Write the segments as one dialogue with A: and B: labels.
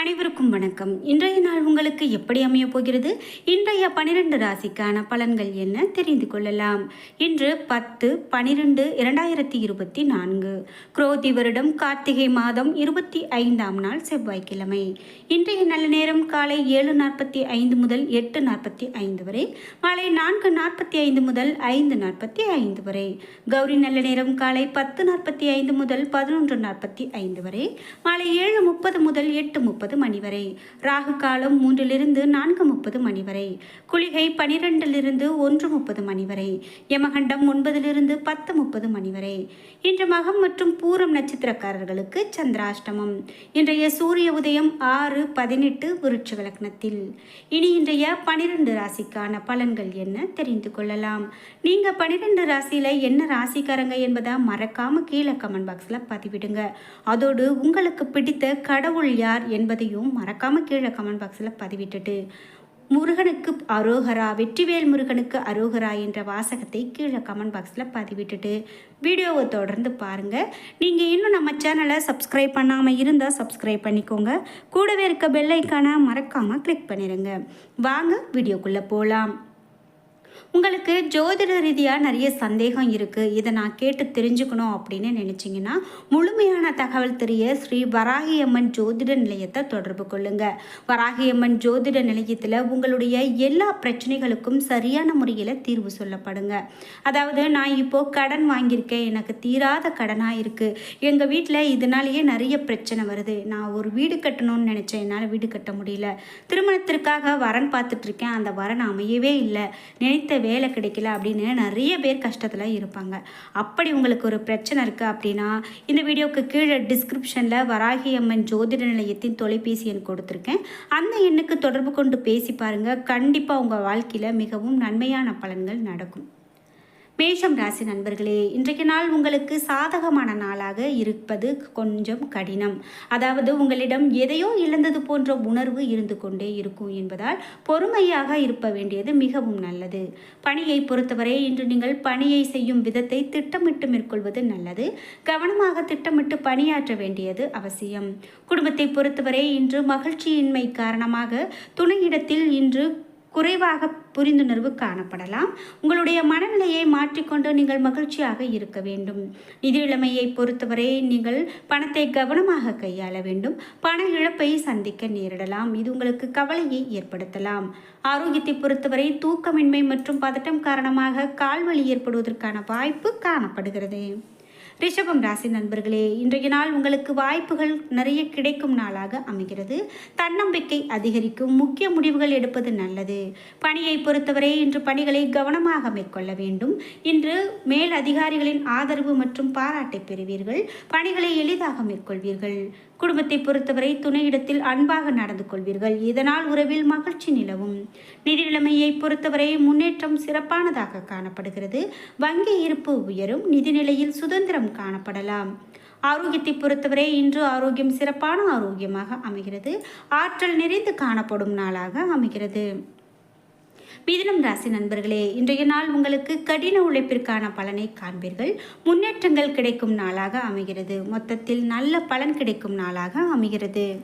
A: அனைவருக்கும் வணக்கம். இன்றைய நாள் உங்களுக்கு எப்படி அமைய போகிறது? இன்றைய பனிரெண்டு ராசிக்கான பலன்கள் என்ன தெரிந்து கொள்ளலாம். இன்று பத்து பனிரெண்டு இரண்டாயிரத்தி இருபத்தி நான்கு. குரோதி வருடம் கார்த்திகை மாதம் இருபத்தி ஐந்தாம் நாள் செவ்வாய்க்கிழமை. இன்றைய நல்ல நேரம் காலை ஏழு நாற்பத்தி ஐந்து முதல் எட்டு நாற்பத்தி ஐந்து வரை மாலை நான்கு நாற்பத்தி ஐந்து முதல் ஐந்து நாற்பத்தி ஐந்து வரை. கௌரி நல்ல நேரம் காலை பத்து நாற்பத்தி ஐந்து முதல் பதினொன்று நாற்பத்தி ஐந்து வரை மாலை ஏழு முப்பது முதல் எட்டு முப்பது மணி வரை. ராகு காலம் மூன்றிலிருந்து நான்கு முப்பது மணி வரை. குளிகை பனிரெண்டிலிருந்து ஒன்று முப்பது மணி வரை. யமகண்டம் ஒன்பதிலிருந்து பத்து முப்பது மணி வரை. இன்று மகம் மற்றும் பூரம் நட்சத்திரக்காரர்களுக்கு சந்திராஷ்டமம். இன்றைய சூரிய உதயம் ஆறு பதினெட்டு விருட்ச லக்னத்தில். இனி இன்றைய பனிரெண்டு ராசிக்கான பலன்கள் என்ன தெரிந்து கொள்ளலாம். நீங்க பனிரெண்டு ராசியில என்ன ராசிக்காரங்க என்பதை மறக்காம கீழே கமெண்ட் பாக்ஸ்ல பதிவிடுங்க. அதோடு உங்களுக்கு பிடித்த கடவுள் யார் என்பதையும் மறக்காம கீழே கமெண்ட் பாக்ஸில் பதிவிட்டுட்டு முருகனுக்கு அரோகரா வெற்றிவேல் முருகனுக்கு அரோகரா என்ற வாசகத்தை கீழே கமெண்ட் பாக்ஸில் பதிவிட்டுட்டு வீடியோவை தொடர்ந்து பாருங்கள் நீங்கள் இன்னும் நம்ம சேனலை சப்ஸ்கிரைப் பண்ணாமல் இருந்தால் சப்ஸ்கிரைப் பண்ணிக்கோங்க. கூடவே இருக்க பெல்லைக்கான மறக்காமல் கிளிக் பண்ணிடுங்க வாங்க வீடியோக்குள்ளே போகலாம் உங்களுக்கு ஜோதிட ரீதியாக நிறைய சந்தேகம் இருக்குது இதை நான் கேட்டு தெரிஞ்சுக்கணும் அப்படின்னு நினச்சிங்கன்னா முழுமையான தகவல் தெரிய ஸ்ரீ வராகியம்மன் ஜோதிட நிலையத்தை தொடர்பு கொள்ளுங்கள் வராகியம்மன் ஜோதிட நிலையத்தில் உங்களுடைய எல்லா பிரச்சனைகளுக்கும் சரியான முறையில் தீர்வு சொல்லப்படுங்க. அதாவது நான் இப்போது கடன் வாங்கியிருக்கேன். எனக்கு தீராத கடனாக இருக்குது எங்கள் வீட்டில் இதனாலேயே நிறைய பிரச்சனை வருது. நான் ஒரு வீடு கட்டணும்னு நினச்சேன் என்னால் வீடு கட்ட முடியல. திருமணத்திற்காக வரன் பார்த்துட்ருக்கேன் அந்த வரன் அமையவே இல்லை. நினைத்த வேலை கிடைக்கல அப்படின்னு நிறைய பேர் கஷ்டத்தில் இருப்பாங்க. அப்படி உங்களுக்கு ஒரு பிரச்சனை இருக்குது அப்படின்னா இந்த வீடியோக்கு கீழே டிஸ்கிரிப்ஷனில் வராகி அம்மன் ஜோதிட நிலையத்தின் தொலைபேசி எண் கொடுத்துருக்கேன். அந்த எண்ணுக்கு தொடர்பு கொண்டு பேசி பாருங்கள் கண்டிப்பாக உங்கள் வாழ்க்கையில் மிகவும் நன்மையான பலன்கள் நடக்கும். மேஷம் ராசி நண்பர்களே இன்றைக்கு நாள் உங்களுக்கு சாதகமான நாளாக இருப்பது கொஞ்சம் கடினம். அதாவது உங்களிடம் எதையோ இழந்தது போன்ற உணர்வு இருந்து கொண்டே இருக்கும் என்பதால் பொறுமையாக இருப்ப வேண்டியது மிகவும் நல்லது. பணியை பொறுத்தவரை இன்று நீங்கள் பணியை செய்யும் விதத்தை திட்டமிட்டு மேற்கொள்வது நல்லது. கவனமாக திட்டமிட்டு பணியாற்ற வேண்டியது அவசியம். குடும்பத்தை பொறுத்தவரை இன்று மகிழ்ச்சியின்மை காரணமாக துணையிடத்தில் இன்று குறைவாக புரிந்துணர்வு காணப்படலாம். உங்களுடைய மனநிலையை மாற்றிக்கொண்டு நீங்கள் மகிழ்ச்சியாக இருக்க வேண்டும். நிதி பொறுத்தவரை நீங்கள் பணத்தை கவனமாக கையாள வேண்டும். பண இழப்பை சந்திக்க நேரிடலாம். இது உங்களுக்கு கவலையை ஏற்படுத்தலாம். ஆரோக்கியத்தை பொறுத்தவரை தூக்கமின்மை மற்றும் பதட்டம் காரணமாக கால்வலி ஏற்படுவதற்கான வாய்ப்பு காணப்படுகிறது. ரிஷபம் ராசி நண்பர்களே இன்றைய நாள் உங்களுக்கு வாய்ப்புகள் நிறைய கிடைக்கும் நாளாக அமைகிறது. தன்னம்பிக்கை அதிகரிக்கும் முக்கிய முடிவுகள் எடுப்பது நல்லது. பணியை பொறுத்தவரை இன்று பணிகளை கவனமாக மேற்கொள்ள வேண்டும். இன்று மேல் அதிகாரிகளின் ஆதரவு மற்றும் பாராட்டை பெறுவீர்கள். பணிகளை எளிதாக மேற்கொள்வீர்கள். குடும்பத்தை பொறுத்தவரை துணையிடத்தில் அன்பாக நடந்து கொள்வீர்கள். இதனால் உறவில் மகிழ்ச்சி நிலவும். நிதி நிலைமையை பொறுத்தவரை முன்னேற்றம் சிறப்பானதாக காணப்படுகிறது. வங்கி இருப்பு உயரும். நிதிநிலையில் சுதந்திரம் காணப்படலாம். ஆரோக்கியத்தை பொறுத்தவரை இன்று ஆரோக்கியம் சிறப்பான ஆரோக்கியமாக அமைகிறது. ஆற்றல் நிறைந்து காணப்படும் நாளாக அமைகிறது. மிதனம் ராசி நண்பர்களே இன்றைய நாள் உங்களுக்கு கடின உழைப்பிற்கான பலனை காண்பீர்கள். முன்னேற்றங்கள் கிடைக்கும் நாளாக அமைகிறது. மொத்தத்தில் நல்ல பலன் கிடைக்கும் நாளாக அமைகிறது.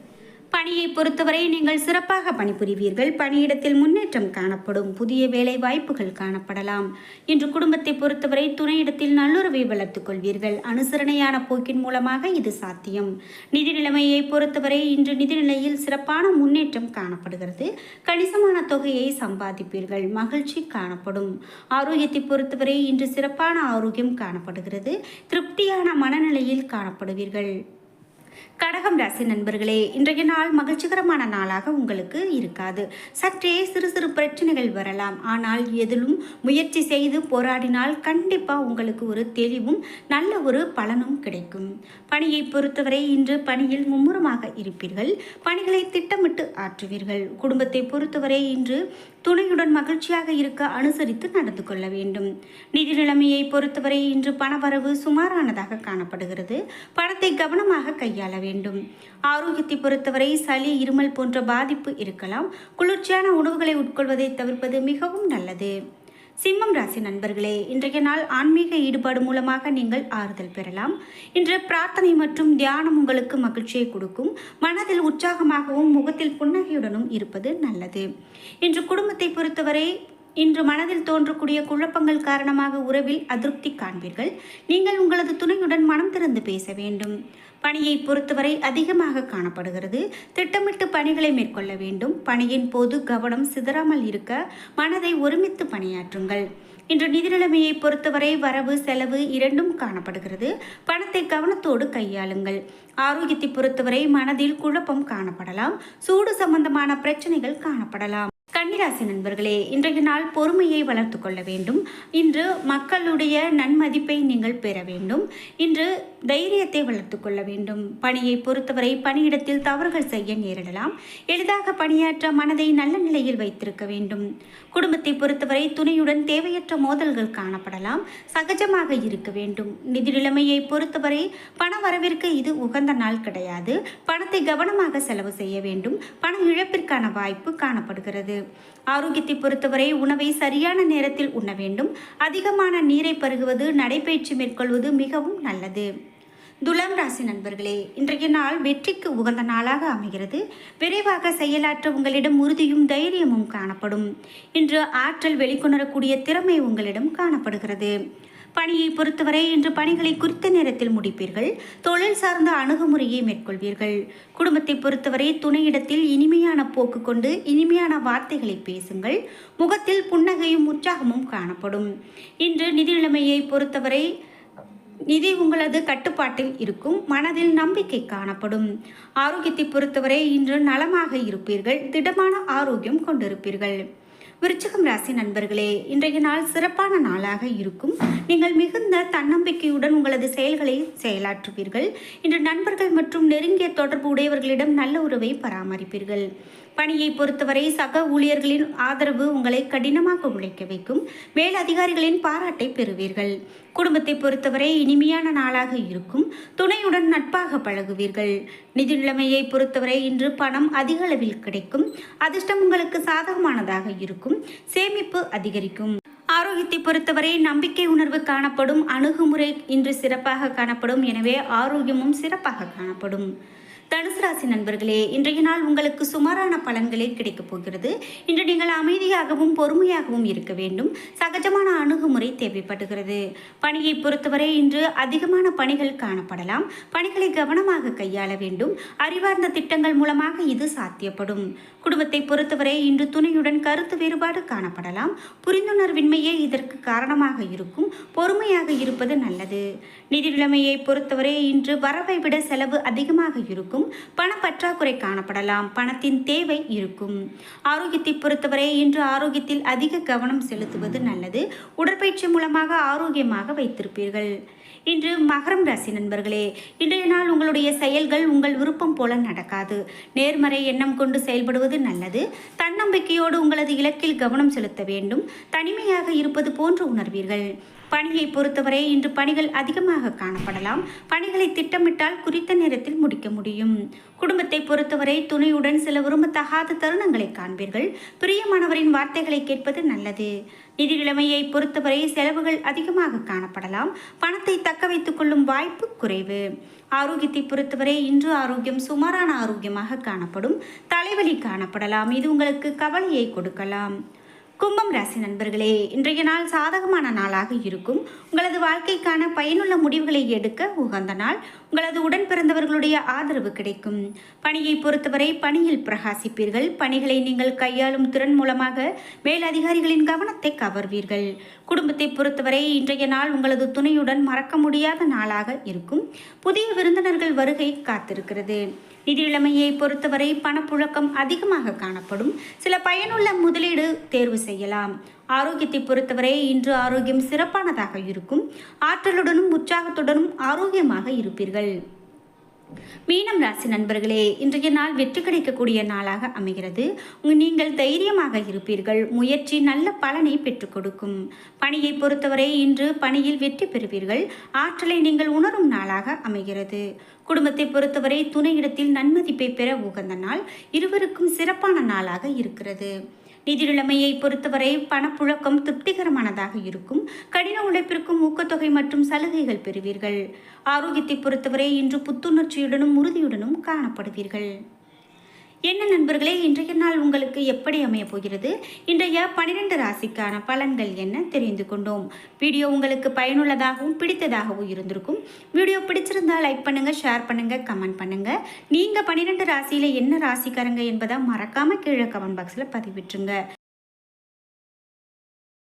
A: பணியை பொறுத்தவரை நீங்கள் சிறப்பாக பணிபுரிவீர்கள். பணியிடத்தில் முன்னேற்றம் காணப்படும். புதிய வேலை வாய்ப்புகள் காணப்படலாம். இன்று குடும்பத்தை பொறுத்தவரை துணையிடத்தில் நல்லுறவை வளர்த்துக் கொள்வீர்கள். அனுசரணையான போக்கின் மூலமாக இது சாத்தியம். நிதி நிலைமையை பொறுத்தவரை இன்று நிதிநிலையில் சிறப்பான முன்னேற்றம் காணப்படுகிறது. கணிசமான தொகையை சம்பாதிப்பீர்கள். மகிழ்ச்சி காணப்படும். ஆரோக்கியத்தை பொறுத்தவரை இன்று சிறப்பான ஆரோக்கியம் காணப்படுகிறது. திருப்தியான மனநிலையில் காணப்படுவீர்கள். கடகம் ராசி நண்பர்களே இன்றைய நாள் மகிழ்ச்சிகரமான நாளாக உங்களுக்கு இருக்காது. சற்றே சிறு சிறு பிரச்சனைகள் வரலாம். ஆனால் எதிலும் முயற்சி செய்து போராடினால் கண்டிப்பாக உங்களுக்கு ஒரு தெளிவும் நல்ல ஒரு பலனும் கிடைக்கும். பணியை பொறுத்தவரை இன்று பணியில் மும்முரமாக இருப்பீர்கள். பணிகளை திட்டமிட்டு ஆற்றுவீர்கள். குடும்பத்தை பொறுத்தவரை இன்று துணையுடன் மகிழ்ச்சியாக இருக்க அனுசரித்து நடந்து கொள்ள வேண்டும். நிதி நிலைமையை பொறுத்தவரை இன்று பணவரவு சுமாரானதாக காணப்படுகிறது. பணத்தை கவனமாக கையாள வேண்டும். ஆரோக்கியத்தை பொறுத்தவரை சளி இருமல் போன்ற பாதிப்பு இருக்கலாம். குளிர்ச்சியான உணவுகளை உட்கொள்வதை தவிர்ப்பது மிகவும் நல்லது. சிம்மம் ராசி நண்பர்களே இன்றைய நாள் ஆன்மீக ஈடுபாடு மூலமாக நீங்கள் ஆறுதல் பெறலாம். இன்று பிரார்த்தனை மற்றும் தியானம் உங்களுக்கு மகிழ்ச்சியை கொடுக்கும். மனதில் உற்சாகமாகவும் முகத்தில் புன்னகையுடனும் இருப்பது நல்லது. இன்று குடும்பத்தை பொறுத்தவரை இன்று மனதில் தோன்றக்கூடிய குழப்பங்கள் காரணமாக உறவில் அதிருப்தி காண்பீர்கள். நீங்கள் உங்களது துணையுடன் திறந்து பேச வேண்டும். பணியை பொறுத்தவரை அதிகமாக காணப்படுகிறது. திட்டமிட்டு பணிகளை மேற்கொள்ள வேண்டும். பணியின் போது கவனம் சிதறாமல் இருக்க மனதை ஒருமித்து பணியாற்றுங்கள். இன்று நிதி நிலைமையை பொறுத்தவரை வரவு செலவு இரண்டும் காணப்படுகிறது. பணத்தை கவனத்தோடு கையாளுங்கள். ஆரோக்கியத்தை பொறுத்தவரை மனதில் குழப்பம் காணப்படலாம். சூடு சம்பந்தமான பிரச்சனைகள் காணப்படலாம். கன்னிராசி நண்பர்களே இன்றைய நாள் பொறுமையை வளர்த்து கொள்ள வேண்டும். இன்று மக்களுடைய நன்மதிப்பை நீங்கள் பெற வேண்டும். இன்று தைரியத்தை வளர்த்து கொள்ள வேண்டும். பணியை பொறுத்தவரை பணியிடத்தில் தவறுகள் செய்ய நேரிடலாம். எளிதாக பணியாற்ற மனதை நல்ல நிலையில் வைத்திருக்க வேண்டும். குடும்பத்தை பொறுத்தவரை துணையுடன் தேவையற்ற மோதல்கள் காணப்படலாம். சகஜமாக இருக்க வேண்டும். நிதி நிலைமையை பொறுத்தவரை பண வரவிற்கு இது உகந்த நாள் கிடையாது. பணத்தை கவனமாக செலவு செய்ய வேண்டும். பண இழப்பிற்கான வாய்ப்பு காணப்படுகிறது. ஆரோக்கியத்தை பொறுத்தவரை உணவை சரியான நேரத்தில் உண்ண வேண்டும். அதிகமான நீரை பருகுவது நடைபயிற்சி மேற்கொள்வது மிகவும் நல்லது. துலாம் ராசி நண்பர்களே இன்றைய நாள் வெற்றிக்கு உகந்த நாளாக அமைகிறது. விரைவாக செயலாற்ற உங்களிடம் உறுதியும் தைரியமும் காணப்படும். இன்று ஆற்றல் வெளிக்கொணரக்கூடிய திறமை உங்களிடம் காணப்படுகிறது. பணியை பொறுத்தவரை இன்று பணிகளை குறித்த நேரத்தில் முடிப்பீர்கள். தொழில் சார்ந்த அணுகுமுறையை மேற்கொள்வீர்கள். குடும்பத்தை பொறுத்தவரை துணையிடத்தில் இனிமையான போக்கு கொண்டு இனிமையான வார்த்தைகளை பேசுங்கள். முகத்தில் புன்னகையும் உற்சாகமும் காணப்படும். இன்று நிதி நிலைமையை பொறுத்தவரை நிதி உங்களது கட்டுப்பாட்டில் இருக்கும் மனதில் நம்பிக்கை காணப்படும். ஆரோக்கியத்தை பொறுத்தவரை இன்று நலமாக இருப்பீர்கள் திடமான ஆரோக்கியம் கொண்டிருப்பீர்கள். விருச்சிகம் ராசி நண்பர்களே இன்றைய நாள் சிறப்பான நாளாக இருக்கும். நீங்கள் மிகுந்த தன்னம்பிக்கையுடன் உங்களது செயல்களை செயலாற்றுவீர்கள். இன்று நண்பர்கள் மற்றும் நெருங்கிய தொடர்பு உடையவர்களிடம் நல்ல உறவை பராமரிப்பீர்கள். பணியை பொறுத்தவரை சக ஊழியர்களின் ஆதரவு உங்களை கடினமாக உழைக்க வைக்கும். மேல் அதிகாரிகளின் பாராட்டை பெறுவீர்கள். குடும்பத்தை பொறுத்தவரை இனிமையான நாளாக இருக்கும். துணையுடன் நட்பாக பழகுவீர்கள். நிதி நிலைமையை பொறுத்தவரை இன்று பணம் அதிக அளவில் கிடைக்கும். அதிர்ஷ்டம் உங்களுக்கு சாதகமானதாக இருக்கும். சேமிப்பு அதிகரிக்கும். ஆரோக்கியத்தை பொறுத்தவரை நம்பிக்கை உணர்வு காணப்படும். அணுகுமுறை இன்று சிறப்பாக காணப்படும். எனவே ஆரோக்கியமும் சிறப்பாக காணப்படும். தனுசு ராசி நண்பர்களே இன்றைய நாள் உங்களுக்கு சுமாரான பலன்களே கிடைக்கப் போகிறது. இன்று நீங்கள் அமைதியாகவும் பொறுமையாகவும் இருக்க வேண்டும். சகஜமான அணுகுமுறை தேவைப்படுகிறது. பணியை பொறுத்தவரை இன்று அதிகமான பணிகள் காணப்படலாம். பணிகளை கவனமாக கையாள வேண்டும். அறிவார்ந்த திட்டங்கள் மூலமாக இது சாத்தியப்படும். குடும்பத்தை பொறுத்தவரை இன்று துணையுடன் கருத்து வேறுபாடு காணப்படலாம். புரிந்துணர்வின்மையே இதற்கு காரணமாக இருக்கும். பொறுமையாக இருப்பது நல்லது. நிதி நிலைமையை பொறுத்தவரை இன்று வரவை விட செலவு அதிகமாக இருக்கும். பணப்பற்றாக்குறை காணப்படலாம். பணத்தின் தேவை இருக்கும். ஆரோக்கியத்தை பொறுத்தவரை இன்று ஆரோக்கியத்தில் அதிக கவனம் செலுத்துவது நல்லது. உடற்பயிற்சி மூலமாக ஆரோக்கியமாக வைத்திருப்பீர்கள். இன்று மகரம் ராசி நண்பர்களே இன்றைய நாள் உங்களுடைய செயல்கள் உங்கள் விருப்பம் போல நடக்காது. நேர்மறை எண்ணம் கொண்டு செயல்படுவது நல்லது. தன்னம்பிக்கையோடு உங்களது இலக்கில் கவனம் செலுத்த வேண்டும். தனிமையாக இருப்பது போன்று உணர்வீர்கள். பணியை பொறுத்தவரை இன்று பணிகள் அதிகமாக காணப்படலாம். பணிகளை திட்டமிட்டால் குறித்த நேரத்தில் முடிக்க முடியும். குடும்பத்தை பொறுத்தவரை துணையுடன் சில விரும்பத்தகாத தருணங்களை காண்பீர்கள். பிரியமானவரின் வார்த்தைகளை கேட்பது நல்லது. நிதி பொறுத்தவரை செலவுகள் அதிகமாக காணப்படலாம். பணத்தை தக்க வைத்துக் கொள்ளும் வாய்ப்பு குறைவு. ஆரோக்கியத்தை பொறுத்தவரை இன்று ஆரோக்கியம் சுமாரான ஆரோக்கியமாக காணப்படும். தலைவலி காணப்படலாம். இது உங்களுக்கு கவலையை கொடுக்கலாம். கும்பம் ராசி நண்பர்களே இன்றைய நாள் சாதகமான நாளாக இருக்கும். உங்களது வாழ்க்கைக்கான பயனுள்ள முடிவுகளை எடுக்க உகந்த நாள். உங்களது உடன் பிறந்தவர்களுடைய ஆதரவு கிடைக்கும். பணியை பொறுத்தவரை பணியில் பிரகாசிப்பீர்கள். பணிகளை நீங்கள் கையாளும் திறன் மூலமாக மேலதிகாரிகளின் கவனத்தை கவர்வீர்கள். குடும்பத்தை பொறுத்தவரை இன்றைய நாள் உங்களது துணையுடன் மறக்க முடியாத நாளாக இருக்கும். புதிய விருந்தினர்கள் வருகை காத்திருக்கிறது. நிதிநிலைமையை பொறுத்தவரை பணப்புழக்கம் அதிகமாக காணப்படும். சில பயனுள்ள முதலீடு தேர்வு செய்யலாம். ஆரோக்கியத்தை பொறுத்தவரை இன்று ஆரோக்கியம் சிறப்பானதாக இருக்கும். ஆற்றலுடனும் உற்சாகத்துடனும் ஆரோக்கியமாக இருப்பீர்கள். மீனம் ராசி நண்பர்களே இன்றைய நாள் வெற்றி கிடைக்கக்கூடிய நாளாக அமைகிறது. நீங்கள் தைரியமாக இருப்பீர்கள். முயற்சி நல்ல பலனை பெற்றுக் கொடுக்கும். பணியை பொறுத்தவரை இன்று பணியில் வெற்றி பெறுவீர்கள். ஆற்றலை நீங்கள் உணரும் நாளாக அமைகிறது. குடும்பத்தை பொறுத்தவரை துணையிடத்தில் நன்மதிப்பை பெற உகந்த நாள். இருவருக்கும் சிறப்பான நாளாக இருக்கிறது. நிதி நிலைமையை பொறுத்தவரை பணப்புழக்கம் திருப்திகரமானதாக இருக்கும். கடின உழைப்பிற்கும் ஊக்கத்தொகை மற்றும் சலுகைகள் பெறுவீர்கள். ஆரோக்கியத்தை பொறுத்தவரை இன்று புத்துணர்ச்சியுடனும் உறுதியுடனும் காணப்படுவீர்கள். என்ன நண்பர்களே இன்றைய நாள் உங்களுக்கு எப்படி அமையப் போகிறது? இன்றைய பனிரெண்டு ராசிக்கான பலன்கள் என்ன தெரிந்து கொண்டோம். வீடியோ உங்களுக்கு பயனுள்ளதாகவும் பிடித்ததாகவும் இருந்திருக்கும். வீடியோ பிடிச்சிருந்தா லைக் பண்ணுங்க ஷேர் பண்ணுங்க கமெண்ட் பண்ணுங்க. நீங்க பன்னிரெண்டு ராசியில என்ன ராசிக்காரங்க என்பதை மறக்காம கீழே கமெண்ட் பாக்ஸ்ல பதிவிட்டுருங்க.